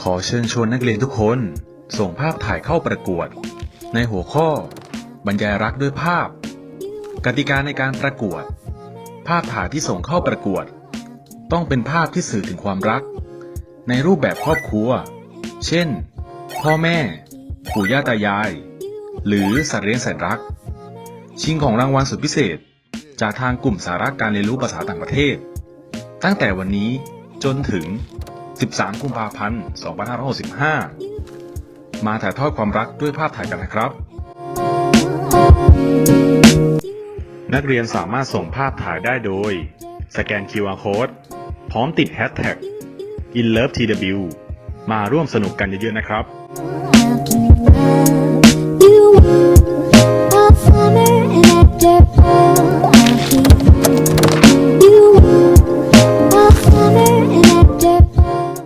ขอเชิญชวนนักเรียนทุกคน ส่งภาพถ่ายเข้าประกวด ในหัวข้อ บรรยายรักด้วยภาพ กติกาในการประกวด ภาพถ่ายที่ส่งเข้าประกวด ต้องเป็นภาพที่สื่อถึงความรัก ในรูปแบบครอบครัว เช่น พ่อแม่ ปู่ย่าตายาย หรือสัตว์เลี้ยงแสนรัก ชิงของรางวัลสุดพิเศษ จากทางกลุ่มสาระการเรียนรู้ภาษาต่างประเทศ ตั้งแต่วันนี้จนถึง 13 กุมภาพันธ์ 2565 มาถ่ายทอดความรักด้วยภาพถ่ายกันนะครับ นักเรียนสามารถส่งภาพถ่ายได้โดย สแกน QR Code พร้อมติด Hashtag InLoveTW มาร่วมสนุกกันเยอะๆนะครับ